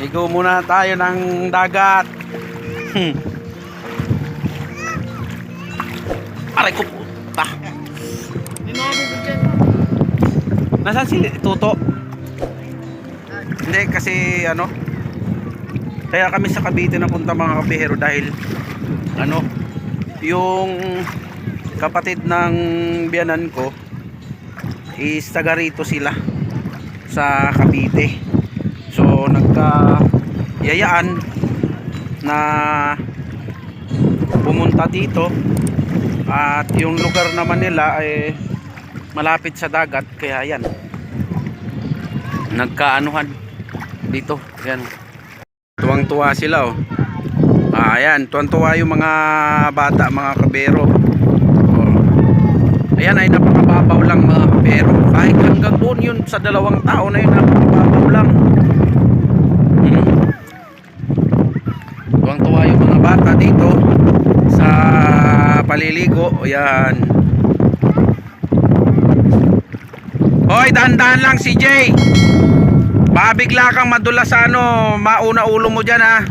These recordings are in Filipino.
Ligo muna tayo ng dagat. Hmm. Aray ko puta. Nasaan si Tuto? Hindi kasi ano Kaya kami sa Cavite na punta mga kabihero dahil ano yung kapatid ng biyanan ko is taga rito sila sa Cavite. So nagka yayaan na pumunta dito. At yung lugar naman nila ay malapit sa dagat kaya yan. Nagkaanuhan dito yan. Tuwang tuwa sila oh. Ah, ayan tuwang tuwa yung mga bata mga kabero. Oh. ayan ay napakababaw lang mga kabero kahit hanggang doon yun sa dalawang tao na yun napakababaw lang hmm. tuwang tuwa yung mga bata dito sa paliligo ayan Hoy, dahan-dahan lang si Jay. Baka bigla kang madulas ano, mauna ulo mo dyan ha.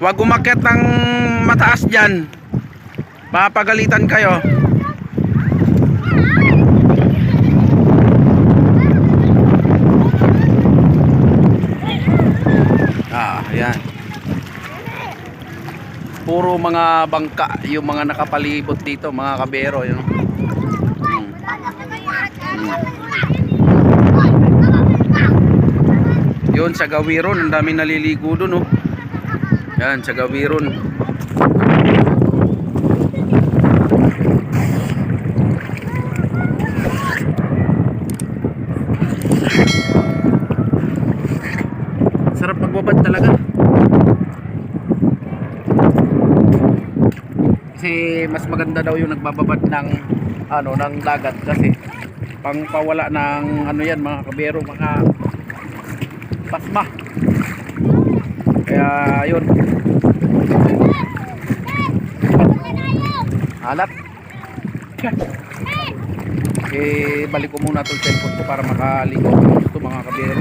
Huwag umakyat ng mataas dyan. Mapagalitan kayo. Ah, ayan. Puro mga bangka yung mga nakapalibot dito, mga kabero. Yun. Hmm. Yun sa Gawiron, ang daming naliligo doon oh. Yan sa Gawiron. Sarap magbabad talaga. Kasi mas maganda daw yung nagbababad ng ano ng dagat kasi pang pawala ng ano yan mga kabero mga pasma. Kaya yun alat. Eh balik ko muna itong cellphone ko para makaligo ito mga kabero